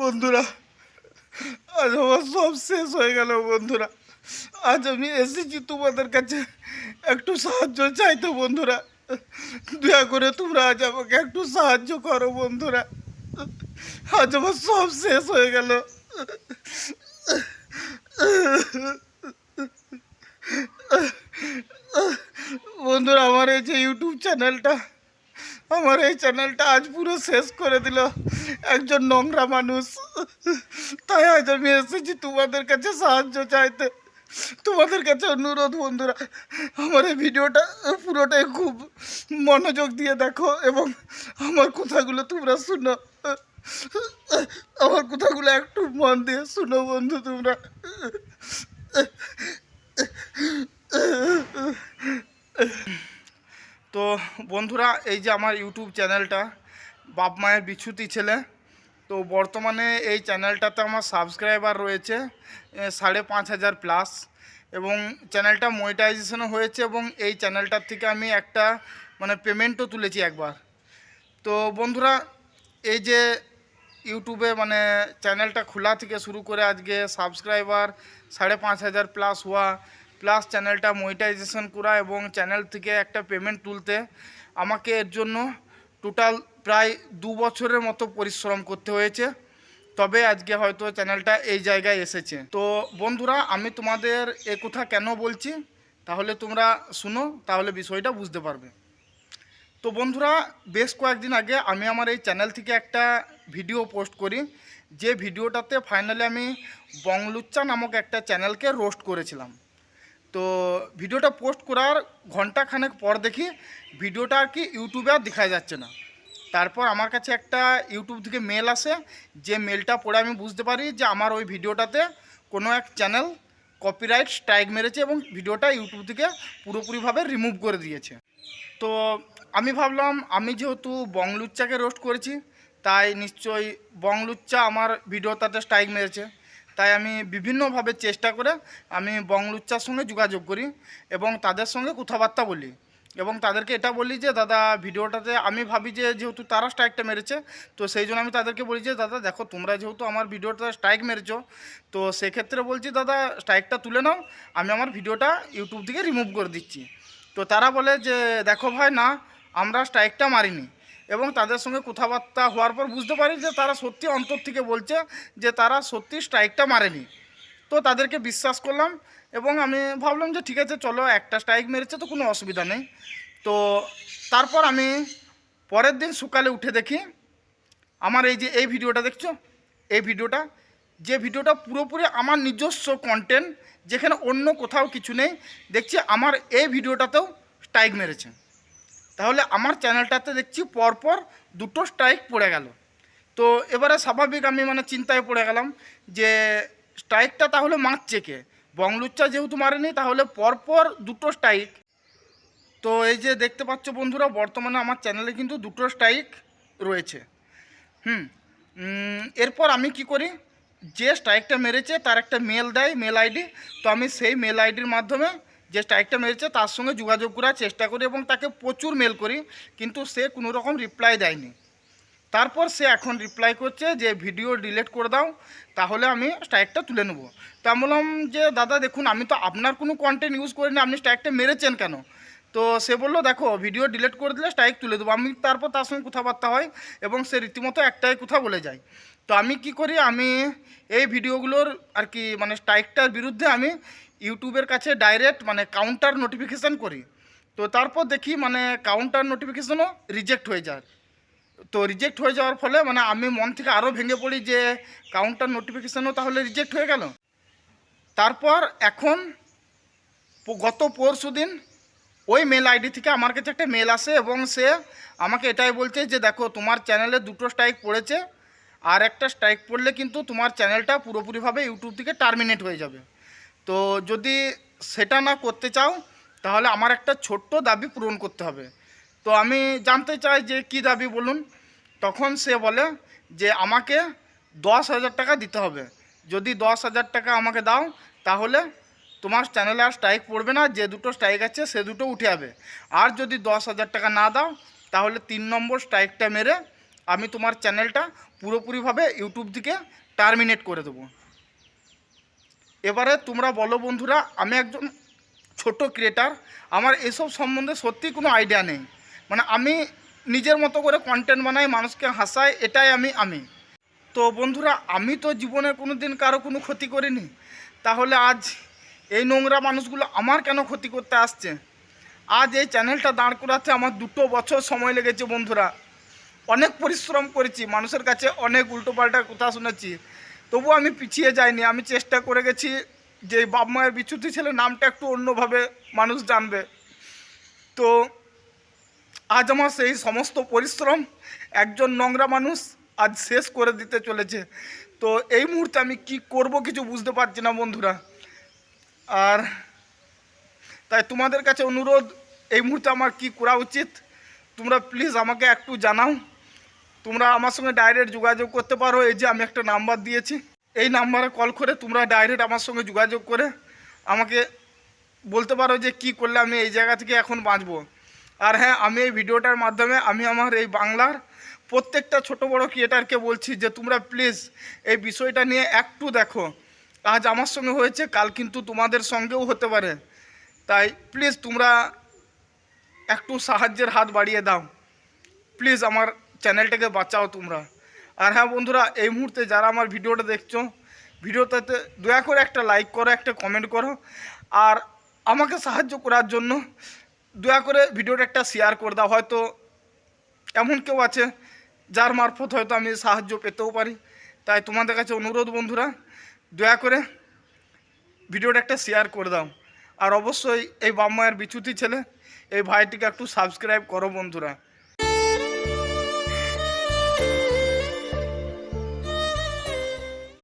বন্ধুরা, আজ আমার সব শেষ হয়ে গেল বন্ধুরা। আজ আমি এসেছি তোমাদের কাছে একটু সাহায্য চাইতো বন্ধুরা। দয়া করে তোমরা আজ আমাকে একটু সাহায্য করো বন্ধুরা। আজ আমার সব শেষ হয়ে গেল। বন্ধুরা, আমার এই যে ইউটিউব চ্যানেলটা আমার এই চ্যানেলটা আজ পুরো শেষ করে দিল। একজন নোংরা মানুষ। তাই আজ আমি এসেছি তোমাদের কাছে সাহায্য চাইতে। তোমাদের কাছে অনুরোধ বন্ধুরা, আমার এই ভিডিওটা পুরোটাই খুব মনোযোগ দিয়ে দেখো এবং আমার কথাগুলো তোমরা শুনো। আমার কথাগুলো একটু মন দিয়ে শুনো বন্ধু তোমরা তো বন্ধুরা, এই যে আমার ইউটিউব চ্যানেলটা, বাপ মায়ের বিছুতি ছেলে, তো বর্তমানে এই চ্যানেলটাতে আমার সাবস্ক্রাইবার রয়েছে সাড়ে পাঁচ হাজার প্লাস এবং চ্যানেলটা মনিটাইজেশনও হয়েছে এবং এই চ্যানেলটার থেকে আমি একটা মানে পেমেন্টও তুলেছি একবার। তো বন্ধুরা, এই যে ইউটিউবে মানে চ্যানেলটা খোলা থেকে শুরু করে আজকে সাবস্ক্রাইবার সাড়ে পাঁচ হাজার প্লাস হওয়া প্লাস চ্যানেলটা মনিটাইজেশন করা এবং চ্যানেল থেকে একটা পেমেন্ট তুলতে, আমাকে এর জন্য টোটাল প্রায় দু বছরের মতো পরিশ্রম করতে হয়েছে। তবে আজকে হয়তো চ্যানেলটা এই জায়গায় এসেছে। তো বন্ধুরা, আমি তোমাদের এ কথা কেন বলছি? তাহলে তোমরা শুনো, তাহলে বিষয়টা বুঝতে পারবে। তো বন্ধুরা, বেশ কয়েকদিন আগে আমি আমার এই চ্যানেল থেকে একটা ভিডিও পোস্ট করি। যে ভিডিওটাতে ফাইনালি আমি বংলুচ্চা নামক একটা চ্যানেলকে রোস্ট করেছিলাম। তো ভিডিওটা পোস্ট করার ঘন্টাখানেক পর দেখি ভিডিওটা আর কি ইউটিউবে আর দেখা যাচ্ছে না। তারপর আমার কাছে একটা ইউটিউব থেকে মেল আসে, যে মেলটা পড়ে আমি বুঝতে পারি যে আমার ওই ভিডিওটাতে কোনো এক চ্যানেল কপিরাইট স্ট্রাইক মেরেছে এবং ভিডিওটা ইউটিউব থেকে পুরোপুরিভাবে রিমুভ করে দিয়েছে। তো আমি ভাবলাম, আমি যেহেতু বংলুচ্চাকে রোস্ট করেছি, তাই নিশ্চয়ই বংলুচ্চা আমার ভিডিওটাতে স্ট্রাইক মেরেছে। তাই আমি বিভিন্নভাবে চেষ্টা করে আমি বংলুচ্চার সঙ্গে যোগাযোগ করি এবং তাদের সঙ্গে কথাবার্তা বলি। এবং তাদেরকে এটা বলি যে, দাদা, ভিডিওটাতে আমি ভাবি যে, যেহেতু তারা স্ট্রাইকটা মেরেছে, তো সেই জন্য আমি তাদেরকে বলি যে, দাদা, দেখো, তোমরা যেহেতু আমার ভিডিওটা স্ট্রাইক মেরেছো, তো সেক্ষেত্রে বলছি, দাদা স্ট্রাইকটা তুলে নাও, আমি আমার ভিডিওটা ইউটিউব থেকে রিমুভ করে দিচ্ছি। তো তারা বলে যে, দেখো ভাই, না, আমরা স্ট্রাইকটা মারিনি। এবং তাদের সঙ্গে কথাবার্তা হওয়ার পর বুঝতে পারি যে তারা সত্যি অন্তর থেকে বলছে যে তারা সত্যি স্ট্রাইকটা মারেনি। তো তাদেরকে বিশ্বাস করলাম এবং আমি ভাবলাম যে ঠিক আছে, চলো একটা স্ট্রাইক মেরেছে তো কোনো অসুবিধা নেই। তো তারপর আমি পরের দিন সকালে উঠে দেখি, আমার এই যে এই ভিডিওটা দেখছ? এই ভিডিওটা, যে ভিডিওটা পুরোপুরি আমার নিজস্ব কন্টেন্ট যেখানে অন্য কোথাও কিছু নেই, দেখছি আমার এই ভিডিওটাতেও স্ট্রাইক মেরেছে। তাহলে আমার চ্যানেলটাতে দেখছি পরপর দুটো স্ট্রাইক পড়ে গেল। তো এবারে স্বাভাবিক আমি মানে চিন্তায় পড়ে গেলাম যে স্ট্রাইকটা তাহলে মারছে কে? বংলুচ্চা যেহেতু মারেনি, তাহলে পরপর দুটো স্ট্রাইক। তো এই যে দেখতে পাচ্ছ বন্ধুরা, বর্তমানে আমার চ্যানেলে কিন্তু দুটো স্ট্রাইক রয়েছে। হুম এরপর আমি কি করি? যে স্ট্রাইকটা মেরেছে তার একটা মেল দেয়, মেল আইডি। তো আমি সেই মেল আইডির মাধ্যমে যে স্ট্রাইকটা মেরেছে, তার সঙ্গে যোগাযোগ করার চেষ্টা করি এবং তাকে প্রচুর মেল করি, কিন্তু সে কোনো রকম রিপ্লাই দেয়নি। তারপর সে এখন রিপ্লাই করছে যে ভিডিও ডিলিট করে দাও, তাহলে আমি স্ট্রাইকটা তুলে নেব। তা আমি বললাম যে, দাদা, দেখুন, আমি তো আপনার কোনো কন্টেন্ট ইউজ করিনি, আপনি স্ট্রাইকটা মেরেছেন কেন? তো সে বলল, দেখো ভিডিও ডিলিট করে দিলে স্ট্রাইক তুলে দেবো। আমি তারপর তার সঙ্গে কথাবার্তা হয় এবং সে রীতিমতো একটাই কথা বলে যায়। তো আমি কি করি, আমি এই ভিডিওগুলোর আর কি মানে স্ট্রাইকটার বিরুদ্ধে আমি ইউটিউবের কাছে ডাইরেক্ট মানে কাউন্টার নোটিফিকেশান করি। তো তারপর দেখি মানে কাউন্টার নোটিফিকেশনও রিজেক্ট হয়ে যায়। তো রিজেক্ট হয়ে যাওয়ার ফলে মানে আমি মন থেকে আরও ভেঙে পড়ি যে কাউন্টার নোটিফিকেশানও তাহলে রিজেক্ট হয়ে গেল। তারপর এখন গত পরশু দিন ওই মেল আইডি থেকে আমার কাছে একটা মেল আসে এবং সে আমাকে এটাই বলছে যে দেখো তোমার চ্যানেলে দুটো স্ট্রাইক পড়েছে, আর একটা স্ট্রাইক পড়লে কিন্তু তোমার চ্যানেলটা পুরোপুরিভাবে ইউটিউব থেকে টার্মিনেট হয়ে যাবে। তো যদি সেটা না করতে চাও, তাহলে আমার একটা ছোট্ট দাবি পূরণ করতে হবে। তো আমি জানতে চাই যে কি দাবি বলুন? তখন সে বলে যে আমাকে দশ হাজার টাকা দিতে হবে। যদি দশ হাজার টাকা আমাকে দাও, তাহলে তোমার চ্যানেলে আর স্ট্রাইক পড়বে না, যে দুটো স্ট্রাইক আছে সে দুটো উঠে যাবে। আর যদি দশ হাজার টাকা না দাও, তাহলে তিন নম্বর স্ট্রাইকটা মেরে আমি তোমার চ্যানেলটা পুরোপুরিভাবে ইউটিউব থেকে টার্মিনেট করে দেবো। এবারে তোমরা বলো বন্ধুরা, আমি একজন ছোট ক্রিয়েটার আমার এসব সম্বন্ধে সত্যি কোনো আইডিয়া নেই। মানে আমি নিজের মতো করে কন্টেন্ট বানাই, মানুষকে হাসাই, এটাই আমি আমি। তো বন্ধুরা, আমি তো জীবনে কোনো দিন কারও কোনো ক্ষতি করিনি। তাহলে আজ এই নোংরা মানুষগুলো আমার কেন ক্ষতি করতে আসছে? আজ এই চ্যানেলটা দাঁড় করাতে আমার দুটো বছর সময় লেগেছে বন্ধুরা। অনেক পরিশ্রম করেছি, মানুষের কাছে অনেক উল্টোপাল্টা কথা শুনেছি। তবুও আমি পিছিয়ে যাইনি, আমি চেষ্টা করে গেছি যে বাপ মায়ের বিচ্যুতি ছেলে নামটা একটু অন্যভাবে মানুষ জানবে। তো আজ আমার সেই সমস্ত পরিশ্রম, একজন নোংরা মানুষ আজ শেষ করে দিতে চলেছে। তো এই মুহূর্তে আমি কি করব কিছু বুঝতে পারছি না বন্ধুরা। আর তাই তোমাদের কাছে অনুরোধ, এই মুহূর্তে আমার কি করা উচিত? তোমরা প্লিজ আমাকে একটু জানাও। তোমরা আমার সঙ্গে ডাইরেক্ট যোগাযোগ করতে পারো। এই যে আমি একটা নাম্বার দিয়েছি। এই নাম্বারে কল করে তোমরা ডাইরেক্ট আমার সঙ্গে যোগাযোগ করে আমাকে বলতে পারো যে কি করলে আমি এই জায়গা থেকে এখন বাঁচবো। আর হ্যাঁ আমি এই ভিডিওটার মাধ্যমে আমি আমার এই বাংলার প্রত্যেকটা ছোট বড় ক্রিয়েটারকে বলছি যে তোমরা প্লিজ এই বিষয়টা নিয়ে একটু দেখো। আজ আমার সঙ্গে হয়েছে, কাল কিন্তু তোমাদের সঙ্গেও হতে পারে। তাই প্লিজ তোমরা একটু সাহায্যের হাত বাড়িয়ে দাও। প্লিজ আমার চ্যানেলটাকে বাঁচাও তোমরা। আর হ্যাঁ বন্ধুরা, এই মুহূর্তে যারা আমার ভিডিওটা দেখছ, ভিডিওটাতে দয়া করে একটা লাইক করো, একটা কমেন্ট করো। আর আমাকে সাহায্য করার জন্য দয়া করে ভিডিওটা একটা শেয়ার করে দাও। হয়তো এমন কেউ আছে যার মারফত হয়তো আমি সাহায্য পেতেও পারি। তাই তোমাদের কাছে অনুরোধ বন্ধুরা, দয়া করে ভিডিওটা একটা শেয়ার করে দাও। আর অবশ্যই এই বাপ মায়ের বিচ্যুতি ছেলে, এই ভাইটিকে একটু সাবস্ক্রাইব করো বন্ধুরা।